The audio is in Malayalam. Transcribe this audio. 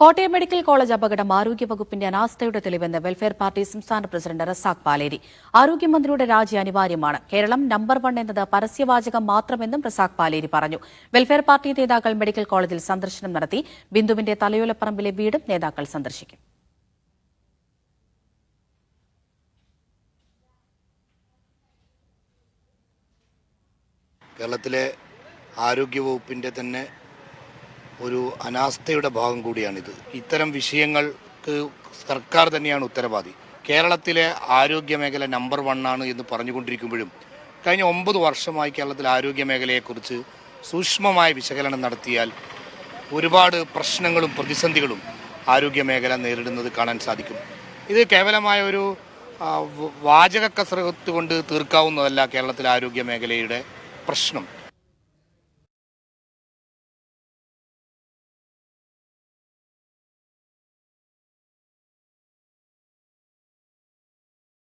കോട്ടയം മെഡിക്കൽ കോളേജ് അപകടം ആരോഗ്യവകുപ്പിന്റെ അനാസ്ഥയുടെ തെളിവെന്ന് വെൽഫെയർ പാർട്ടി സംസ്ഥാന പ്രസിഡന്റ് റസാഖ് പാലേരി. ആരോഗ്യമന്ത്രിയുടെ രാജി അനിവാര്യമാണ്. കേരളം നമ്പർ വൺ എന്നത് പരസ്യവാചകം മാത്രമെന്നും റസാഖ് പാലേരി പറഞ്ഞു. വെൽഫെയർ പാർട്ടി നേതാക്കൾ മെഡിക്കൽ കോളേജിൽ സന്ദർശനം നടത്തി. ബിന്ദുവിന്റെ തലയോലപ്പറമ്പിലെ വീടും നേതാക്കൾ സന്ദർശിക്കും. കേരളത്തിലെ ആരോഗ്യവകുപ്പിന്റെ തന്നെ ഒരു അനാസ്ഥയുടെ ഭാഗം കൂടിയാണിത്. ഇത്തരം വിഷയങ്ങൾക്ക് സർക്കാർ തന്നെയാണ് ഉത്തരവാദി. കേരളത്തിലെ ആരോഗ്യ മേഖല നമ്പർ വണ്ണാണ് എന്ന് പറഞ്ഞുകൊണ്ടിരിക്കുമ്പോഴും കഴിഞ്ഞ ഒമ്പത് വർഷമായി കേരളത്തിലെ ആരോഗ്യ മേഖലയെക്കുറിച്ച് സൂക്ഷ്മമായ വിശകലനം നടത്തിയാൽ ഒരുപാട് പ്രശ്നങ്ങളും പ്രതിസന്ധികളും ആരോഗ്യ മേഖല നേരിടുന്നത് കാണാൻ സാധിക്കും. ഇത് കേവലമായ ഒരു വാചക കസരത്ത് കൊണ്ട് തീർക്കാവുന്നതല്ല കേരളത്തിലെ ആരോഗ്യ മേഖലയുടെ പ്രശ്നം.